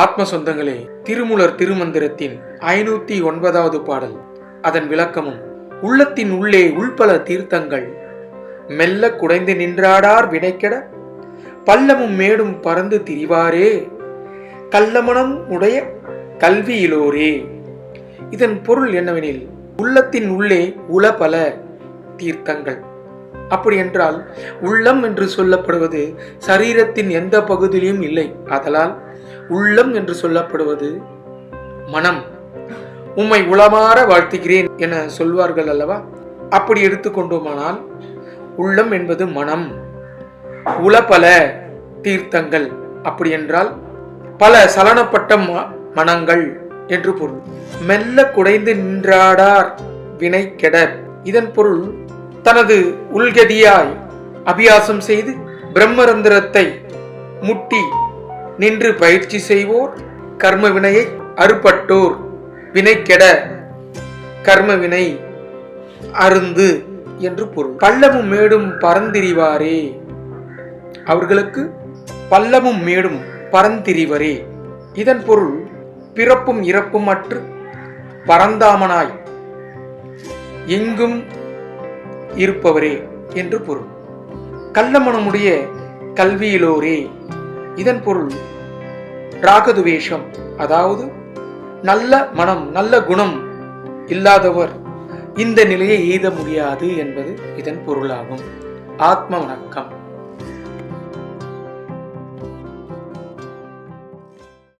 ஆத்ம சொந்தங்களே திருமுலர் திருமந்திரத்தின் ஐநூத்தி ஒன்பதாவது பாடல். அதன் விளக்கமும் உள்ளத்தின் உள்ளே உள்பல தீர்த்தங்கள் மெல்ல குடைந்து நின்றாடார் வினைக்கெட பள்ளமும் மேடும் பறந்து திரிவாரே கள்ளமனம் உடைய கல்வியிலோரே. இதன் பொருள் என்னவெனில் உள்ளத்தின் உள்ளே உளபல தீர்த்தங்கள். அப்படி என்றால் உள்ளம் என்று சொல்லப்படுவது சரீரத்தின் எந்த பகுதியிலும் இல்லை. அதலால் உள்ளம் என்று சொல்லப்படுவது மனம். உம்மை உளமாற வாழ்த்துகிறேன் என சொல்வார்கள் அல்லவா? அப்படி எடுத்துக்கொண்டோமானால் உள்ளம் என்பது மனம். உளப்பல தீர்த்தங்கள். அப்படி என்றால் பல சலனப்பட்ட ம- மனங்கள் என்று பொருள். மெல்ல குடைந்து நின்றாடார் வினை கெடர் இதன் பொருள் தனது உள்கதியாய் அபியாசம் செய்து பிரம்மரந்திரத்தை முட்டி நின்று பயிற்சி செய்வோர் கர்ம வினையை அறுபட்டோர் கர்மவினை கர்ம வினை அருந்து என்று பொருள். பள்ளமும் மேடும் பரந்திரிவாரே. அவர்களுக்கு பள்ளமும் மேடும் பரந்திரிவரே. இதன் பொருள் பிறப்பும் இறப்பும் அற்று பரந்தாமனாய் எங்கும் இருப்பவரே என்று பொருள். கள்ளமனமுடைய கல்வியிலோரே. இதன் பொருள் ராகதுவேஷம் அதாவது நல்ல மனம் நல்ல குணம் இல்லாதவர் இந்த நிலையை எய்த முடியாது என்பது இதன் பொருளாகும். ஆத்ம வணக்கம்.